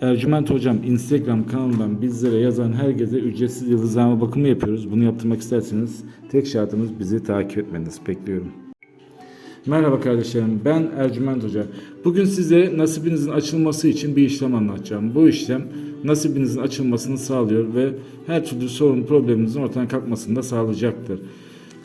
Ercüment Hocam Instagram kanalından bizlere yazan herkese ücretsiz yıldızlama bakımı yapıyoruz. Bunu yaptırmak isterseniz tek şartımız bizi takip etmeniz. Bekliyorum. Merhaba kardeşlerim ben Ercüment Hoca. Bugün size nasibinizin açılması için bir işlem anlatacağım. Bu işlem nasibinizin açılmasını sağlıyor ve her türlü sorun probleminizin ortadan kalkmasını da sağlayacaktır.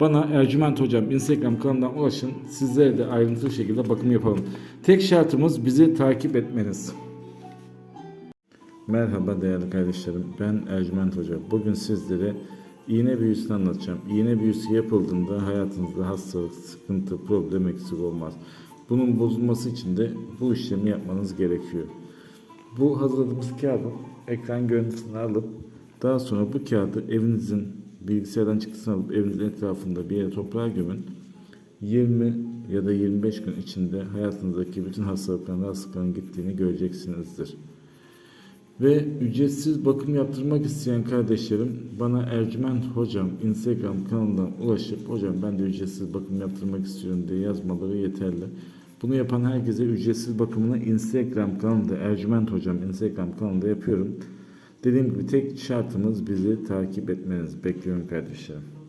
bana Ercüment Hocam Instagram kanalından ulaşın. Sizlere de ayrıntılı şekilde bakım yapalım. Tek şartımız bizi takip etmeniz. Merhaba değerli kardeşlerim. Ben Ercüment Hoca. Bugün sizlere iğne büyüsünü anlatacağım. İğne büyüsü yapıldığında hayatınızda hastalık, sıkıntı, problem eksik olmaz. Bunun bozulması için de bu işlemi yapmanız gerekiyor. Bu hazırladığımız kağıdın ekran görüntüsünü alıp daha sonra bu kağıdı evinizin bilgisayardan çıktısını alıp evinizin etrafında bir yere toprağa gömün. 20 ya da 25 gün içinde hayatınızdaki bütün hastalıkların, rahatsızlıkların gittiğini göreceksinizdir. Ve ücretsiz bakım yaptırmak isteyen kardeşlerim bana Ercüment Hocam Instagram kanalından ulaşıp hocam ben de ücretsiz bakım yaptırmak istiyorum diye yazmaları yeterli. Bunu yapan herkese ücretsiz bakımını Instagram kanalında Ercüment Hocam Instagram kanalında yapıyorum. Dediğim gibi tek şartımız bizi takip etmeniz. Bekliyorum kardeşlerim.